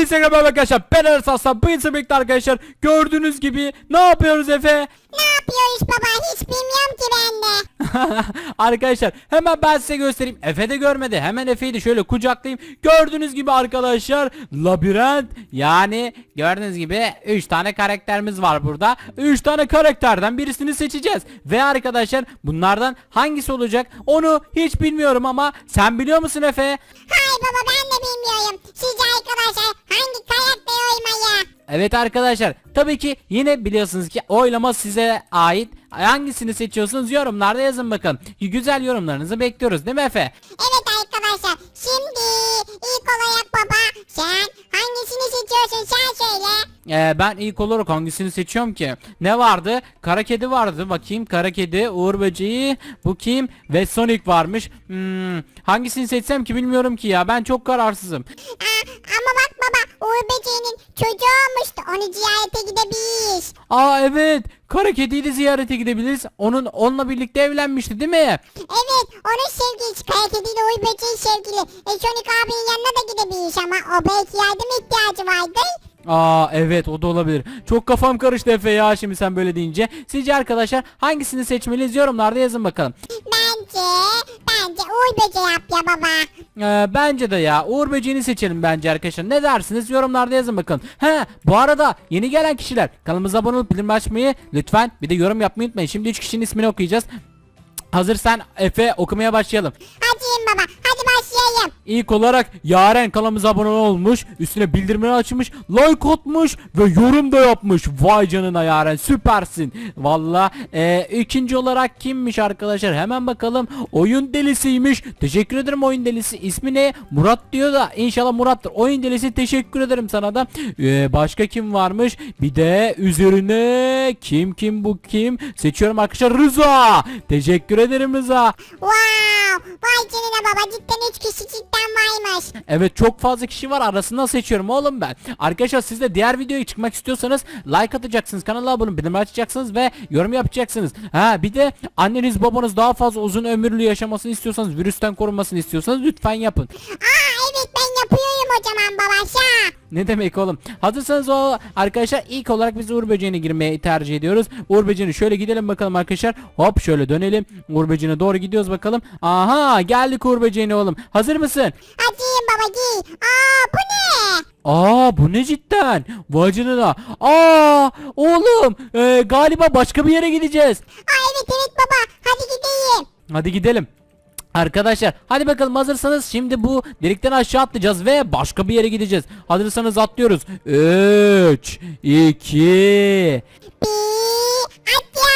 Hepinize merhaba arkadaşlar. Ben. Bugün sizinle birlikte arkadaşlar. Gördüğünüz gibi ne yapıyoruz Efe? Ne yapıyoruz baba hiç bilmiyorum ki ben de. arkadaşlar hemen ben size göstereyim. Efe de görmedi. Hemen Efe'yi de şöyle kucaklayayım. Gördüğünüz gibi arkadaşlar labirent yani gördüğünüz gibi 3 tane karakterimiz var burada. 3 tane karakterden birisini seçeceğiz. Ve arkadaşlar bunlardan hangisi olacak onu hiç bilmiyorum ama sen biliyor musun Efe? Hayır baba ben de bilmiyorum. Sizce arkadaşlar hangi karakter oymayı? Evet arkadaşlar tabii ki yine biliyorsunuz ki oylama size ait hangisini seçiyorsunuz yorumlarda yazın bakın güzel yorumlarınızı bekliyoruz değil mi Efe? Evet arkadaşlar şimdi ilk olarak baba sen hangisini seçiyorsun sen söyle. Ee, ben ilk olarak hangisini seçiyorum ki? Ne vardı? Kara kedi vardı bakayım kara kedi Uğur böceği bu kim ve Sonic varmış hmm, hangisini seçsem ki bilmiyorum ki ya ben çok kararsızım Aa, ama bak Böceği'nin çocuğu olmuştu onu ziyarete gidebiliriz. Aa evet kara kediyi de ziyarete gidebiliriz onun onunla birlikte evlenmişti değil mi? Evet onun sevgilisi Kaya Kedi ile Uğur Böceği sevgili. E Sonic abinin yanına da gidebiliriz ama o belki yardım ihtiyacı vardır. Aa evet o da olabilir. Çok kafam karıştı Efe ya şimdi sen böyle deyince. Sizce arkadaşlar hangisini seçmeliyiz yorumlarda yazın bakalım. Uğur Böceği yap ya baba. Ee, bence de ya Uğur Böceğini seçelim bence arkadaşlar. Ne dersiniz yorumlarda yazın bakalım. He bu arada yeni gelen kişiler kanalımıza abone olup bildirim açmayı lütfen bir de yorum yapmayı unutmayın. Şimdi 3 kişinin ismini okuyacağız. Hazırsan Efe okumaya başlayalım. Hadi baba, hadi başlayalım. İlk olarak Yaren kanalımıza abone olmuş, üstüne bildirimleri açmış, like atmış ve yorum da yapmış. Vay canına Yaren süpersin. Valla e, ikinci olarak kimmiş arkadaşlar hemen bakalım. Oyun delisiymiş. Teşekkür ederim oyun delisi. İsmi ne? Murat diyor da inşallah Murat'tır. Oyun delisi teşekkür ederim sana da. E, başka kim varmış? Bir de üzerine kim kim bu kim? Seçiyorum arkadaşlar Rıza. Teşekkür ederim Rıza. Wow, vay canına baba cidden üç kişi cidden varmış. Evet çok fazla kişi var arasından seçiyorum oğlum ben. Arkadaşlar siz de diğer videoya çıkmak istiyorsanız like atacaksınız kanala abone bildirim açacaksınız ve yorum yapacaksınız. Ha bir de anneniz babanız daha fazla uzun ömürlü yaşamasını istiyorsanız virüsten korunmasını istiyorsanız lütfen yapın. Aa ben yapıyorum o zaman baba şa. Ne demek oğlum? Hazırsanız o arkadaşlar ilk olarak biz Uğur Böceği'ne girmeyi tercih ediyoruz. Uğur Böceği'ne şöyle gidelim bakalım arkadaşlar. Hop şöyle dönelim. Uğur Böceği'ne doğru gidiyoruz bakalım. Aha geldik Uğur Böceği'ne oğlum. Hazır mısın? Hadi baba giy. Aa bu ne? Aa bu ne cidden? Vay canına. Aa oğlum ee, galiba başka bir yere gideceğiz. Aa evet evet baba hadi gideyim. Hadi gidelim. Arkadaşlar hadi bakalım hazırsanız şimdi bu delikten aşağı atlayacağız ve başka bir yere gideceğiz. Hazırsanız atlıyoruz. 3 2 Bir atla.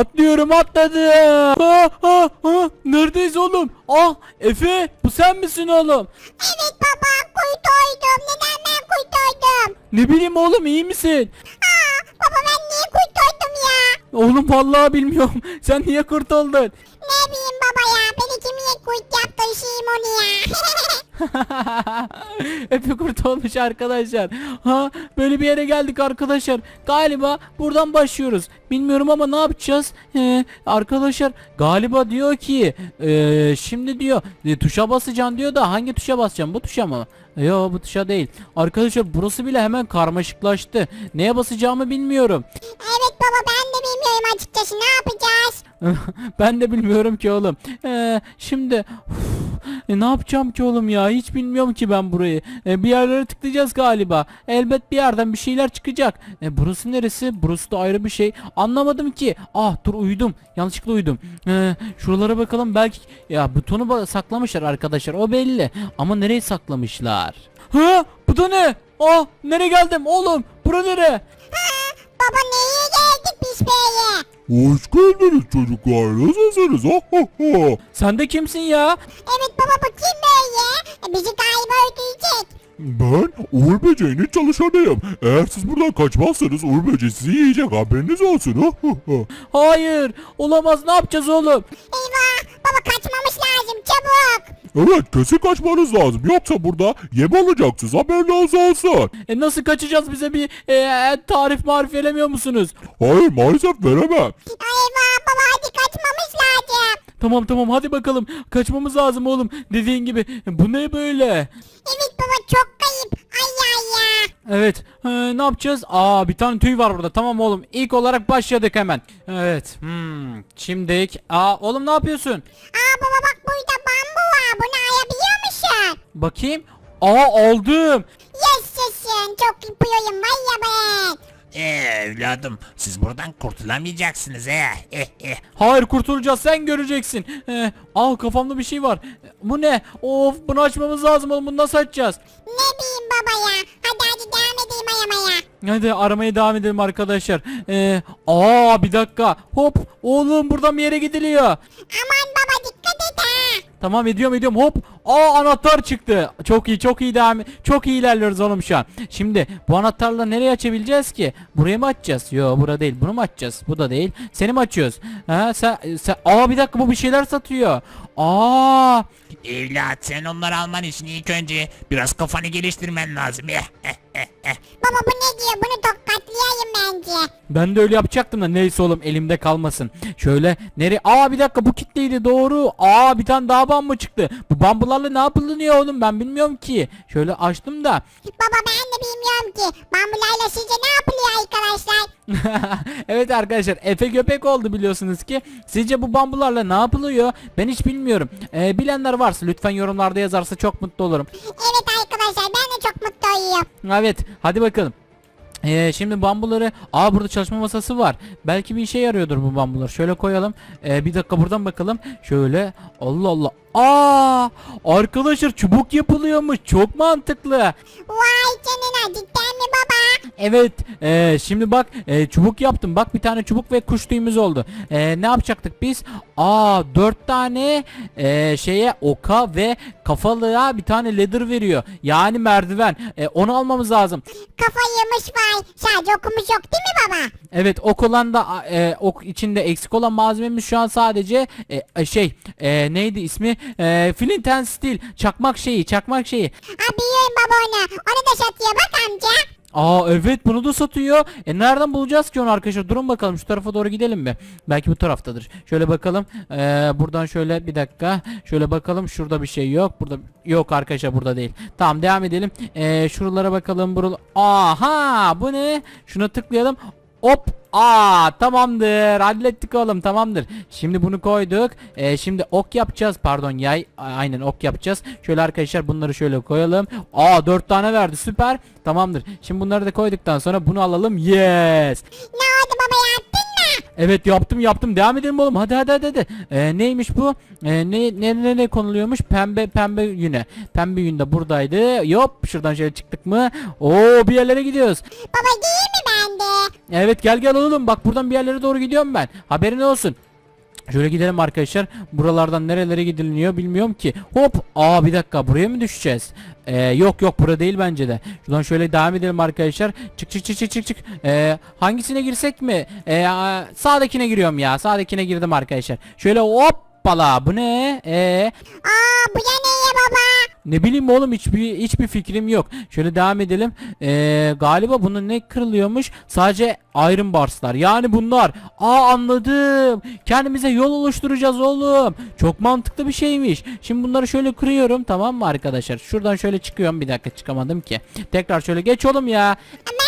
Atlıyorum atladım. Ha, ha, ha. Neredeyiz oğlum? Ah Efe bu sen misin oğlum? Evet baba kurtuldum. Neden ben kurtuldum? Ne bileyim oğlum iyi misin? Aa baba ben niye kurtuldum ya? Oğlum vallahi bilmiyorum. Sen niye kurtuldun? Ne bileyim şeyim onu ya. Efe kurt olmuş arkadaşlar. Ha böyle bir yere geldik arkadaşlar. Galiba buradan başlıyoruz. Bilmiyorum ama ne yapacağız? Ee, arkadaşlar galiba diyor ki ee, şimdi diyor e, tuşa basacaksın diyor da hangi tuşa basacağım? Bu tuşa mı? Yo bu tuşa değil. Arkadaşlar burası bile hemen karmaşıklaştı. Neye basacağımı bilmiyorum. evet baba ben de bilmiyorum açıkçası ne yapacağız? ben de bilmiyorum ki oğlum. Ee, şimdi uf, e, ne yapacağım ki oğlum ya? Hiç bilmiyorum ki ben burayı. E, bir yerlere tıklayacağız galiba. Elbet bir yerden bir şeyler çıkacak. E, burası neresi? Burası da ayrı bir şey. Anlamadım ki. Ah dur uyudum. Yanlışlıkla uyudum. E, şuralara bakalım belki ya butonu saklamışlar arkadaşlar. O belli. Ama nereye saklamışlar? Ha? Bu da ne? Ah nereye geldim oğlum? Bura nere? Baba neye geldik biz böyle? Hoş geldiniz çocuklar. Nasılsınız? Ha ha ha. Sen de kimsin ya? Evet baba bu kim böyle? E, bizi galiba öldürecek. Ben Uğur Böceği'nin çalışanıyım. Eğer siz buradan kaçmazsanız Uğur Böceği sizi yiyecek haberiniz olsun. Ha ha ha. Hayır. Olamaz. Ne yapacağız oğlum? Eyvah baba kaçmamız lazım çabuk. Evet kesin kaçmanız lazım. Yoksa burada yem olacaksınız haberiniz olsun. E nasıl kaçacağız bize bir e, tarif marif veremiyor musunuz? Hayır maalesef veremem. Eyvah baba hadi kaçmamız lazım. Tamam tamam hadi bakalım. Kaçmamız lazım oğlum. Dediğin gibi. Bu ne böyle? Evet baba çok kayıp. Ay ay Evet. Ee, ne yapacağız? Aa bir tane tüy var burada. Tamam oğlum. İlk olarak başladık hemen. Evet. Hmm. Şimdi Aa oğlum ne yapıyorsun? Aa baba bak burada bambu var. Bunu ayabiliyor musun? Bakayım. Aa aldım. Yaşasın. Çok yapıyorum var ya ben. Ee, evladım siz buradan kurtulamayacaksınız he. Eh, eh. Hayır kurtulacağız sen göreceksin. Ee, aa kafamda bir şey var. Bu ne? Of bunu açmamız lazım oğlum bunu nasıl açacağız? Ne diyeyim baba ya? Hadi hadi devam edeyim ayamaya. Hadi aramaya devam edelim arkadaşlar. Ee, aa bir dakika. Hop oğlum buradan bir yere gidiliyor. Aman baba dikkat et ha. Tamam ediyorum ediyorum hop. Aa anahtar çıktı. Çok iyi çok iyi devam çok iyi ilerliyoruz oğlum şu an. Şimdi bu anahtarla nereye açabileceğiz ki? Buraya mı açacağız? Yo bura değil. Bunu mu açacağız? Bu da değil. Seni mi açıyoruz? Ha sen, sen Aa bir dakika bu bir şeyler satıyor. Aa Evlat sen onları alman için ilk önce biraz kafanı geliştirmen lazım. Ben de öyle yapacaktım da neyse oğlum elimde kalmasın. Şöyle nereye? Aa bir dakika bu kitleydi doğru. Aa bir tane daha bambu çıktı. Bu bambularla ne yapılıyor oğlum ben bilmiyorum ki. Şöyle açtım da. Baba ben de bilmiyorum ki. Bambularla sizce ne yapılıyor arkadaşlar? evet arkadaşlar Efe köpek oldu biliyorsunuz ki. Sizce bu bambularla ne yapılıyor? Ben hiç bilmiyorum. Ee, bilenler varsa lütfen yorumlarda yazarsa çok mutlu olurum. Evet arkadaşlar ben de çok mutlu oluyorum. Evet hadi bakalım. Ee, şimdi bambuları aa burada çalışma masası var. Belki bir işe yarıyordur bu bambular. Şöyle koyalım. Ee, bir dakika buradan bakalım. Şöyle Allah Allah. Aa arkadaşlar çubuk yapılıyormuş. Çok mantıklı. Vay canına cidden? Evet ee, şimdi bak ee, çubuk yaptım. Bak bir tane çubuk ve kuş tüyümüz oldu. Ee, ne yapacaktık biz? Aa dört tane ee, şeye oka ve kafalığa bir tane ladder veriyor. Yani merdiven. Ee, onu almamız lazım. Kafa yemiş vay. Sadece okumuş yok değil mi baba? Evet ok olan da e, ok içinde eksik olan malzememiz şu an sadece e, e, şey e, neydi ismi? E, flint and steel. Çakmak şeyi çakmak şeyi. Ha biliyorum baba onu. Onu da satıyor bak amca. Aa evet bunu da satıyor. E nereden bulacağız ki onu arkadaşlar? Durun bakalım şu tarafa doğru gidelim mi? Belki bu taraftadır. Şöyle bakalım. Ee, buradan şöyle bir dakika. Şöyle bakalım. Şurada bir şey yok. Burada yok arkadaşlar burada değil. Tamam devam edelim. Ee, şuralara bakalım. Buralar. Aha bu ne? Şuna tıklayalım. Hop. Aa tamamdır. Hallettik oğlum tamamdır. Şimdi bunu koyduk. Ee, şimdi ok yapacağız. Pardon yay. Aynen ok yapacağız. Şöyle arkadaşlar bunları şöyle koyalım. Aa dört tane verdi. Süper. Tamamdır. Şimdi bunları da koyduktan sonra bunu alalım. Yes. Ne Evet yaptım yaptım. Devam edelim oğlum. Hadi hadi hadi. hadi. Ee, neymiş bu? Ee, ne, ne ne ne konuluyormuş? Pembe pembe yüne. Pembe yün de buradaydı. Yop şuradan şöyle çıktık mı? Oo bir yerlere gidiyoruz. Baba değil mi bende? Evet gel gel oğlum bak buradan bir yerlere doğru gidiyorum ben. Haberin olsun. Şöyle gidelim arkadaşlar. Buralardan nerelere gidiliniyor bilmiyorum ki. Hop. Aa bir dakika buraya mı düşeceğiz? Ee, yok yok bura değil bence de. Şuradan şöyle devam edelim arkadaşlar. Çık çık çık çık çık çık. Ee, hangisine girsek mi? Ee, sağdakine giriyorum ya. Sağdakine girdim arkadaşlar. Şöyle hoppala bu ne? Ee, Aa bu ya neye? Ne bileyim oğlum hiçbir hiçbir fikrim yok. Şöyle devam edelim. Ee, galiba bunun ne kırılıyormuş? Sadece Iron Bars'lar. Yani bunlar. Aa anladım. Kendimize yol oluşturacağız oğlum. Çok mantıklı bir şeymiş. Şimdi bunları şöyle kırıyorum tamam mı arkadaşlar? Şuradan şöyle çıkıyorum. Bir dakika çıkamadım ki. Tekrar şöyle geç oğlum ya. De.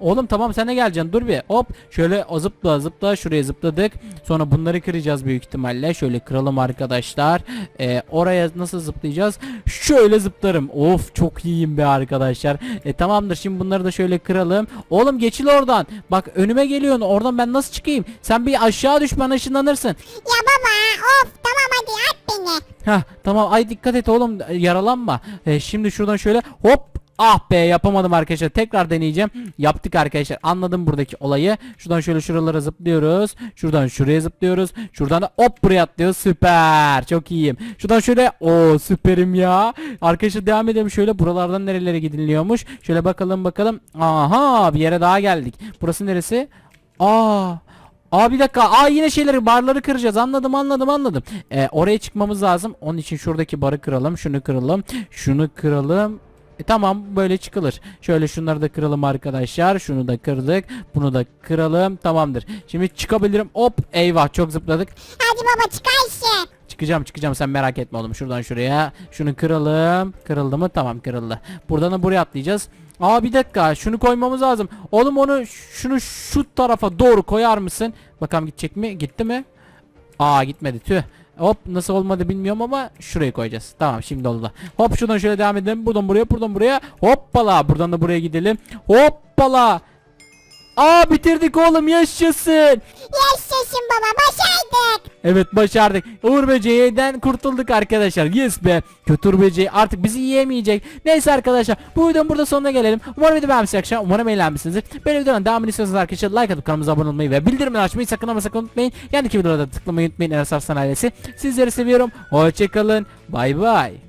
Oğlum tamam sen de geleceksin. Dur bir. Hop. Şöyle zıpla zıpla. Şuraya zıpladık. Sonra bunları kıracağız büyük ihtimalle. Şöyle kıralım arkadaşlar. Ee, oraya nasıl zıplayacağız? Şöyle zıplarım. Of çok iyiyim be arkadaşlar. E, tamamdır. Şimdi bunları da şöyle kıralım. Oğlum geçil oradan. Bak önüme geliyorsun. Oradan ben nasıl çıkayım? Sen bir aşağı düş ben ışınlanırsın. Ya baba of tamam hadi at beni. Heh tamam. Ay dikkat et oğlum. Yaralanma. Ee, şimdi şuradan şöyle hop Ah be yapamadım arkadaşlar. Tekrar deneyeceğim. Yaptık arkadaşlar. Anladım buradaki olayı. Şuradan şöyle şuralara zıplıyoruz. Şuradan şuraya zıplıyoruz. Şuradan da hop buraya atlıyoruz. Süper. Çok iyiyim. Şuradan şöyle o süperim ya. Arkadaşlar devam edelim. Şöyle buralardan nerelere gidiliyormuş? Şöyle bakalım bakalım. Aha bir yere daha geldik. Burası neresi? Aa. Aa bir dakika. Aa yine şeyleri barları kıracağız. Anladım anladım anladım. Ee, oraya çıkmamız lazım. Onun için şuradaki barı kıralım. Şunu kıralım. Şunu kıralım. E, tamam böyle çıkılır. Şöyle şunları da kıralım arkadaşlar. Şunu da kırdık. Bunu da kıralım. Tamamdır. Şimdi çıkabilirim. Hop eyvah çok zıpladık. Hadi baba çıkarsın. Çıkacağım çıkacağım sen merak etme oğlum. Şuradan şuraya. Şunu kıralım. Kırıldı mı? Tamam kırıldı. Buradan da buraya atlayacağız. Aa bir dakika şunu koymamız lazım. Oğlum onu şunu şu tarafa doğru koyar mısın? Bakalım gidecek mi? Gitti mi? Aa gitmedi tüh. Hop nasıl olmadı bilmiyorum ama şuraya koyacağız. Tamam şimdi oldu. Hop şuradan şöyle devam edelim. Buradan buraya buradan buraya. Hoppala buradan da buraya gidelim. Hoppala. Aa bitirdik oğlum yaşasın. Yaşasın baba başardık. Evet başardık. Uğur böceğinden kurtulduk arkadaşlar. Yes be. Kötü Uğur böceği artık bizi yiyemeyecek. Neyse arkadaşlar bu videonun burada sonuna gelelim. Umarım video beğenmişsiniz arkadaşlar. Umarım eğlenmişsinizdir. Böyle videonun devamını istiyorsanız arkadaşlar like atıp kanalımıza abone olmayı ve bildirimleri açmayı sakın ama sakın unutmayın. Yandaki videoda tıklamayı unutmayın Arslan ailesi. Sizleri seviyorum. Hoşçakalın. Bay bay.